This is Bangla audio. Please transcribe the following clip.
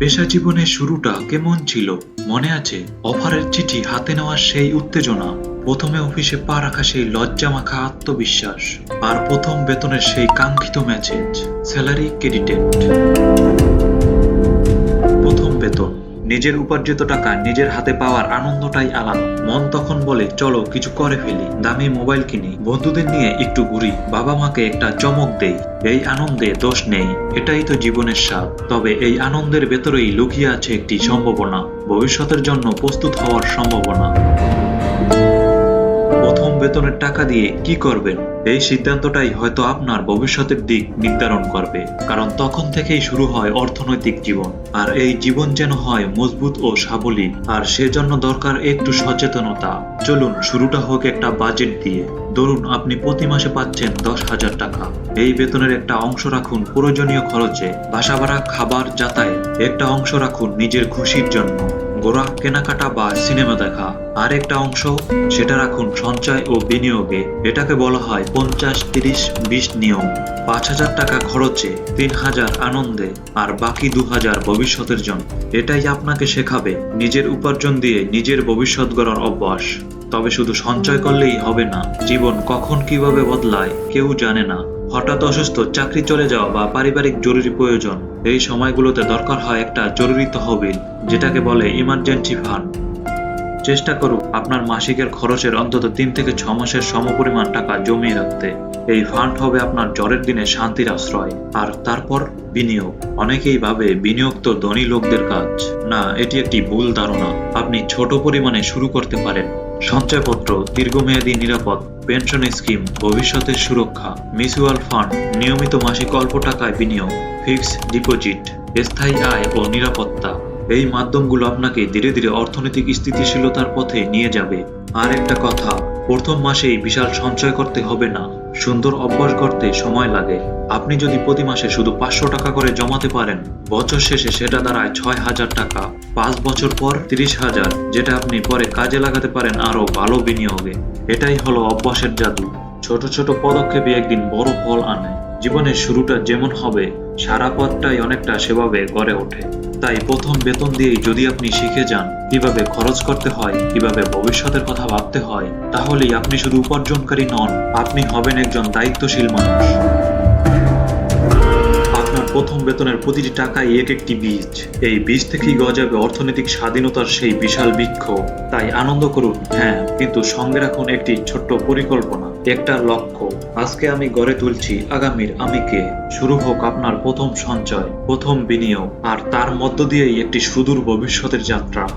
পেশা জীবনের শুরুটা কেমন ছিল? মনে আছে, অফারের চিঠি হাতে নেওয়ার সেই উত্তেজনা। প্রথমে অফিসে পা রাখা সেই লজ্জা মাখা আত্মবিশ্বাস, আর প্রথম বেতনের সেই কাঙ্ক্ষিত মেসেজ, স্যালারি ক্রেডিটেড। প্রথম বেতন। নিজের উপার্জিত টাকা, নিজের হাতে পাওয়ার আনন্দটাই আলাদা। মন তখন বলে, চলো, কিছু করে ফেলি। দামি মোবাইল কিনি। বন্ধুদের নিয়ে একটু ঘুরি। বাবা মাকে একটা চমক দেই। এই আনন্দে দোষ নেই। এটাই তো জীবনের স্বাদ। তবে এই আনন্দের ভেতরেই লুকিয়ে আছে একটি সম্ভাবনা। ভবিষ্যতের জন্য প্রস্তুত হওয়ার সম্ভাবনা। প্রথম বেতনের টাকা দিয়ে কি করবেন? এই সিদ্ধান্তটাই হয়তো আপনার ভবিষ্যতের দিক নির্ধারণ করবে। কারণ তখন থেকেই শুরু হয় অর্থনৈতিক জীবন। আর এই জীবন যেন হয় মজবুত ও সাবলীল। আর সেজন্য দরকার একটু সচেতনতা। চলুন, শুরুটা হোক একটা বাজেট দিয়ে। ধরুন, আপনি প্রতি মাসে পাচ্ছেন দশ হাজার টাকা। এই বেতনের একটা অংশ রাখুন প্রয়োজনীয় খরচে। বাসা ভাড়া, খাবার, যাতায়াত। একটা অংশ রাখুন নিজের খুশির জন্য। ঘোরা কেনাকাটা বা সিনেমা দেখা। আর একটা অংশ, সেটা রাখুন সঞ্চয় ও বিনিয়োগে। এটাকে বলা হয় পঞ্চাশ, তিরিশ, বিশ নিয়ম। পাঁচ হাজার টাকা খরচে, তিন হাজার আনন্দে, আর বাকি দু হাজার ভবিষ্যতের জন্য। এটাই আপনাকে শেখাবে নিজের উপার্জন দিয়ে নিজের ভবিষ্যৎ গড়ার অভ্যাস। তবে শুধু সঞ্চয় করলেই হবে না, জীবন কখন কীভাবে বদলায় কেউ জানে না। হঠাৎ অসুস্থ, চাকরি চলে যাওয়া বা পারিবারিক জরুরি প্রয়োজন, এই সময়গুলোতে দরকার হয় একটা জরুরি তহবিল, যেটাকে বলে ইমার্জেন্সি ফান্ড চেষ্টা করুন আপনার মাসিকের খরচের অন্তত তিন থেকে ছ মাসের সমপরিমাণ টাকা জমিয়ে রাখতে। এই ফান্ড হবে আপনার জ্বরের দিনে শান্তির আশ্রয় আর তারপর বিনিয়োগ। অনেকেই ভাবে বিনিয়োগ তো ধনী লোকদের কাজ। না, এটি একটি ভুল ধারণা। আপনি ছোট পরিমাণে শুরু করতে পারেন। সঞ্চয়পত্র, দীর্ঘমেয়াদী নিরাপদ, পেনশন স্কিম, ভবিষ্যতের সুরক্ষা, মিউচুয়াল ফান্ড, নিয়মিত মাসিক অল্প টাকায় বিনিয়োগ, ফিক্সড ডিপোজিট, স্থায়ী আয় ও নিরাপত্তা। এই মাধ্যমগুলো আপনাকে ধীরে ধীরে অর্থনৈতিক স্থিতিশীলতার পথে নিয়ে যাবে। আর একটা কথা, প্রথম মাসেই বিশাল সঞ্চয় করতে হবে না। সুন্দর অভ্যাস করতে সময় লাগে। আপনি যদি প্রতি মাসে শুধু পাঁচশো টাকা করে জমাতে পারেন, বছর শেষে সেটা দাঁড়ায় ছয় হাজার টাকা। পাঁচ বছর পর তিরিশ হাজার, যেটা আপনি পরে কাজে লাগাতে পারেন আরও ভালো বিনিয়োগে। এটাই হলো অভ্যাসের জাদু। ছোট ছোট পদক্ষেপে একদিন বড় ফল আনে। জীবনের শুরুটা যেমন হবে, সারা পথটাই অনেকটা সেভাবে গড়ে ওঠে। তাই প্রথম বেতন দিয়েই যদি আপনি শিখে যান কীভাবে খরচ করতে হয়, কীভাবে ভবিষ্যতের কথা ভাবতে হয়, তাহলেই আপনি শুধু উপার্জনকারী নন, আপনি হবেন একজন দায়িত্বশীল মানুষ। প্রথম বেতনের প্রতিটি টাকাই এক একটি বীজ। এই বীজ থেকেই গজাবে অর্থনৈতিক স্বাধীনতার সেই বিশাল বৃক্ষ। তাই আনন্দ করুন হ্যাঁ কিন্তু সঙ্গে রাখুন একটি ছোট্ট পরিকল্পনা। একটা লক্ষ্য। আজকে আমি গড়ে তুলছি আগামীর আমিকে। শুরু হোক আপনার প্রথম সঞ্চয়, প্রথম বিনিয়োগ, আর তার মধ্য দিয়েই একটি সুদূর ভবিষ্যতের যাত্রা।